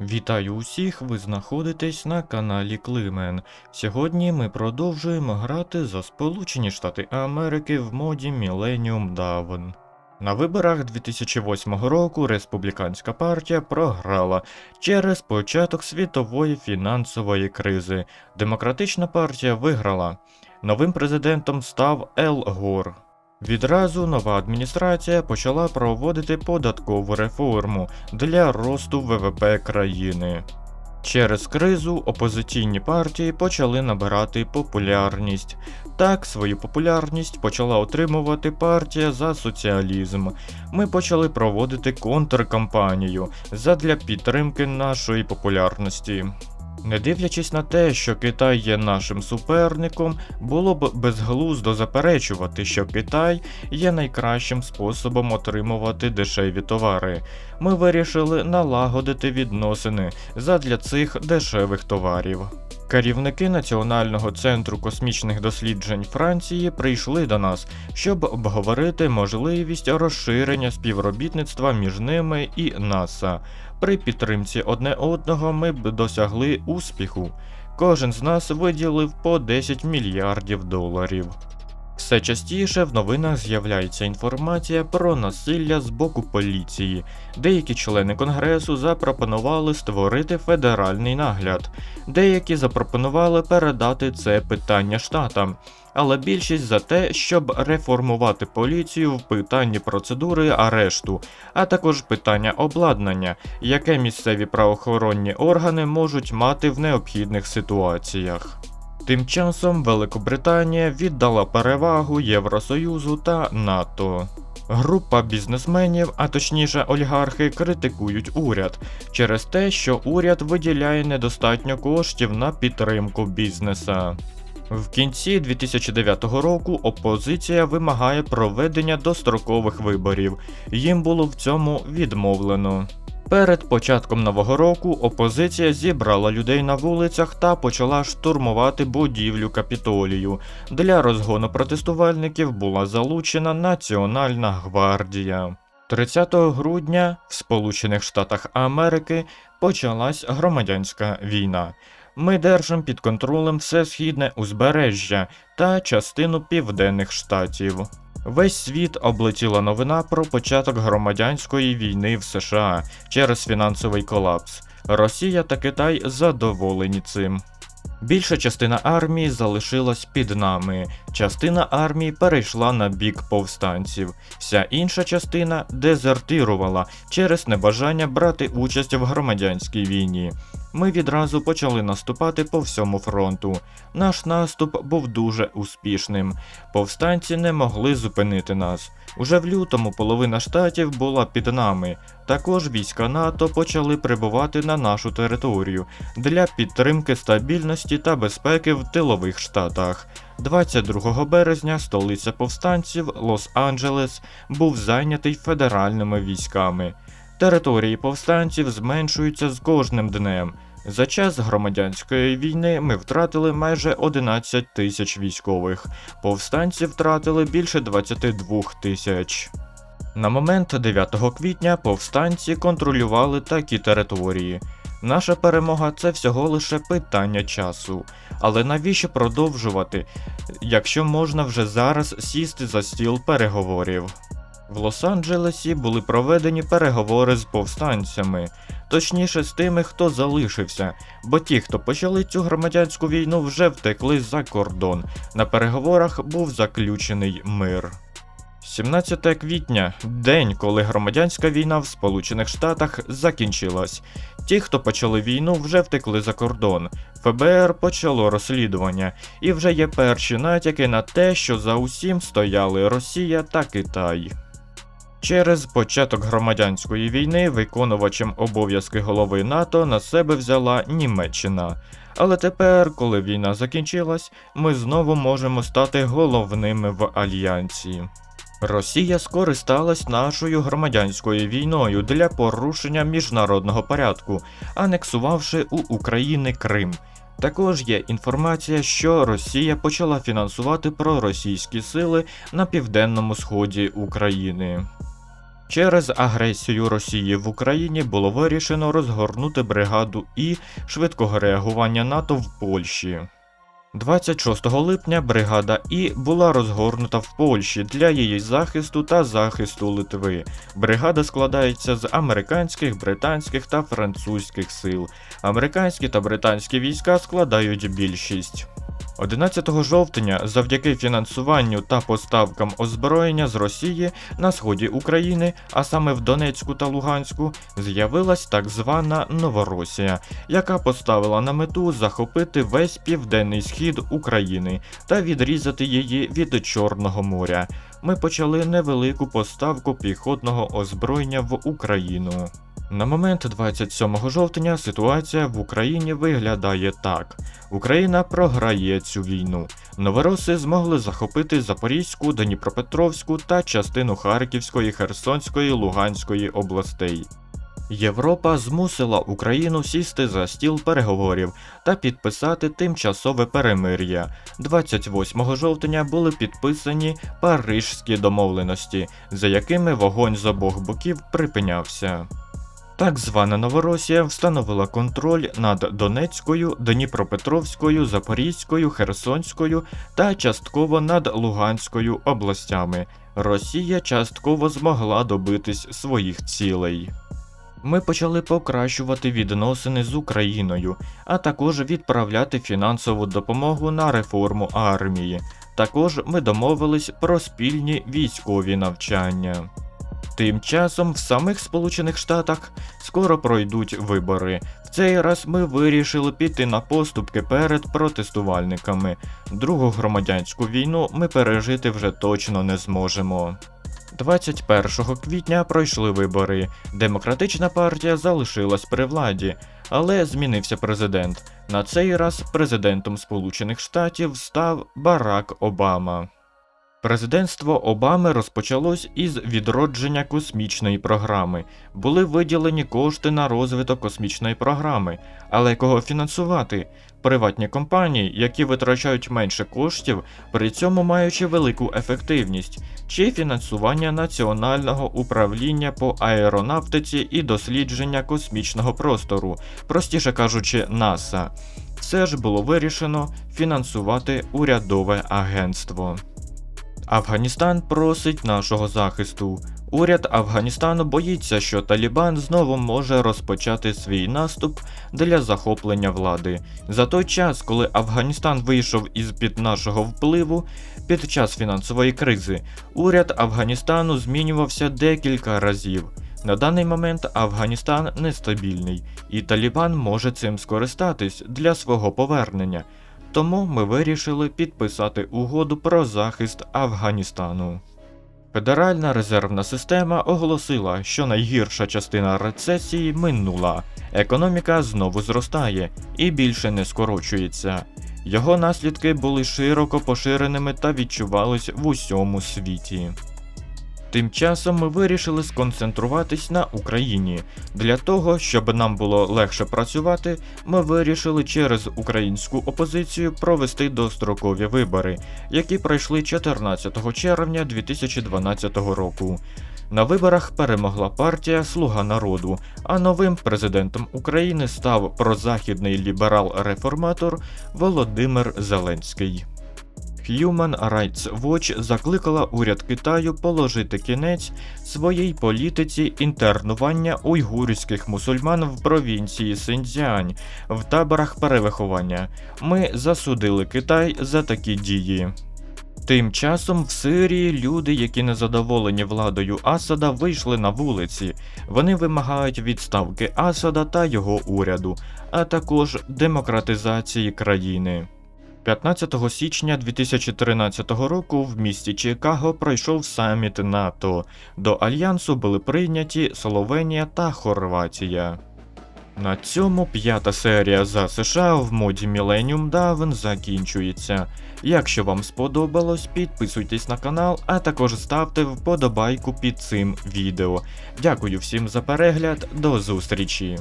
Вітаю усіх, ви знаходитесь на каналі Климен. Сьогодні ми продовжуємо грати за Сполучені Штати Америки в моді Millennium Dawn. На виборах 2008 року республіканська партія програла через початок світової фінансової кризи. Демократична партія виграла. Новим президентом став Ел Гор. Відразу нова адміністрація почала проводити податкову реформу для росту ВВП країни. Через кризу опозиційні партії почали набирати популярність. Так, свою популярність почала отримувати партія за соціалізм. Ми почали проводити контркампанію задля підтримки нашої популярності. Не дивлячись на те, що Китай є нашим суперником, було б безглуздо заперечувати, що Китай є найкращим способом отримувати дешеві товари. Ми вирішили налагодити відносини задля цих дешевих товарів. Керівники Національного центру космічних досліджень Франції прийшли до нас, щоб обговорити можливість розширення співробітництва між ними і НАСА. При підтримці одне одного ми б досягли успіху. Кожен з нас виділив по 10 мільярдів доларів. Все частіше в новинах з'являється інформація про насилля з боку поліції. Деякі члени конгресу запропонували створити федеральний нагляд, деякі запропонували передати це питання штатам, але більшість за те, щоб реформувати поліцію в питанні процедури арешту, а також питання обладнання, яке місцеві правоохоронні органи можуть мати в необхідних ситуаціях. Тим часом Великобританія віддала перевагу Євросоюзу та НАТО. Група бізнесменів, а точніше олігархи, критикують уряд через те, що уряд виділяє недостатньо коштів на підтримку бізнеса. В кінці 2009 року опозиція вимагає проведення дострокових виборів. Їм було в цьому відмовлено. Перед початком нового року опозиція зібрала людей на вулицях та почала штурмувати будівлю капітолію. Для розгону протестувальників була залучена Національна гвардія. 30 грудня в Сполучених Штатах Америки почалась громадянська війна. Ми держимо під контролем все східне узбережжя та частину південних штатів. Весь світ облетіла новина про початок громадянської війни в США через фінансовий колапс. Росія та Китай задоволені цим. Більша частина армії залишилась під нами, частина армії перейшла на бік повстанців, вся інша частина дезертирувала через небажання брати участь в громадянській війні. Ми відразу почали наступати по всьому фронту. Наш наступ був дуже успішним. Повстанці не могли зупинити нас. Уже в лютому половина штатів була під нами. Також війська НАТО почали прибувати на нашу територію для підтримки стабільності та безпеки в тилових штатах. 22 березня столиця повстанців Лос-Анджелес був зайнятий федеральними військами. Території повстанців зменшуються з кожним днем. За час громадянської війни ми втратили майже 11 тисяч військових. Повстанці втратили більше 22 тисяч. На момент 9 квітня повстанці контролювали такі території. Наша перемога це всього лише питання часу. Але навіщо продовжувати, якщо можна вже зараз сісти за стіл переговорів? В Лос-Анджелесі були проведені переговори з повстанцями, точніше з тими, хто залишився, бо ті, хто почали цю громадянську війну, вже втекли за кордон. На переговорах був заключений мир. 17 квітня день, коли громадянська війна в Сполучених Штатах закінчилась. Ті, хто почали війну, вже втекли за кордон. ФБР почало розслідування, і вже є перші натяки на те, що за усім стояли Росія та Китай. Через початок громадянської війни виконувачем обов'язки голови НАТО на себе взяла Німеччина. Але тепер, коли війна закінчилась, ми знову можемо стати головними в альянсі. Росія скористалась нашою громадянською війною для порушення міжнародного порядку, анексувавши у України Крим. Також є інформація, що Росія почала фінансувати проросійські сили на південному сході України. Через агресію Росії в Україні було вирішено розгорнути бригаду І швидкого реагування НАТО в Польщі. 26 липня бригада І була розгорнута в Польщі для її захисту та захисту Литви. Бригада складається з американських, британських та французьких сил. Американські та британські війська складають більшість. 11 жовтня, завдяки фінансуванню та поставкам озброєння з Росії на сході України, а саме в Донецьку та Луганську, з'явилась так звана Новоросія, яка поставила на мету захопити весь південний схід України та відрізати її від Чорного моря. Ми почали невелику поставку піхотного озброєння в Україну. На момент 27 жовтня ситуація в Україні виглядає так: Україна програє цю війну. Новороси змогли захопити Запорізьку, Дніпропетровську та частину Харківської, Херсонської, Луганської областей. Європа змусила Україну сісти за стіл переговорів та підписати тимчасове перемир'я. 28 жовтня були підписані Парижські домовленості, за якими вогонь з обох боків припинявся. Так звана Новоросія встановила контроль над Донецькою, Дніпропетровською, Запорізькою, Херсонською та частково над Луганською областями. Росія частково змогла добитись своїх цілей. Ми почали покращувати відносини з Україною, а також відправляти фінансову допомогу на реформу армії. Також ми домовились про спільні військові навчання. Тим часом в самих Сполучених Штатах скоро пройдуть вибори. В цей раз ми вирішили піти на поступки перед протестувальниками. Другу громадянську війну ми пережити вже точно не зможемо. 21 квітня пройшли вибори. Демократична партія залишилась при владі, але змінився президент. На цей раз президентом Сполучених Штатів став Барак Обама. Президентство Обами розпочалось із відродження космічної програми. Були виділені кошти на розвиток космічної програми, але кого фінансувати? Приватні компанії, які витрачають менше коштів, при цьому маючи велику ефективність, чи фінансування Національного управління по аеронавтиці і дослідження космічного простору, простіше кажучи, НАСА. Все ж було вирішено фінансувати урядове агентство. Афганістан просить нашого захисту. Уряд Афганістану боїться, що Талібан знову може розпочати свій наступ для захоплення влади. За той час, коли Афганістан вийшов із під нашого впливу під час фінансової кризи, уряд Афганістану змінювався декілька разів. На даний момент Афганістан нестабільний, і Талібан може цим скористатись для свого повернення. Тому ми вирішили підписати угоду про захист Афганістану. Федеральна резервна система оголосила, що найгірша частина рецесії минула, економіка знову зростає і більше не скорочується. Його наслідки були широко поширеними та відчувались в усьому світі. Тим часом ми вирішили сконцентруватись на Україні. Для того, щоб нам було легше працювати, ми вирішили через українську опозицію провести дострокові вибори, які пройшли 14 червня 2012 року. На виборах перемогла партія Слуга народу, а новим президентом України став прозахідний ліберал-реформатор Володимир Зеленський. Human Rights Watch закликала уряд Китаю положити кінець своїй політиці інтернування уйгурських мусульман в провінції Синьцзянь в таборах перевиховання. Ми засудили Китай за такі дії. Тим часом в Сирії люди, які не задоволені владою Асада, вийшли на вулиці. Вони вимагають відставки Асада та його уряду, а також демократизації країни. 15 січня 2013 року в місті Чикаго пройшов саміт НАТО. До альянсу були прийняті Словенія та Хорватія. На цьому п'ята серія за США в моді Millennium Dawn закінчується. Якщо вам сподобалось, підписуйтесь на канал, а також ставте вподобайку під цим відео. Дякую всім за перегляд, до зустрічі!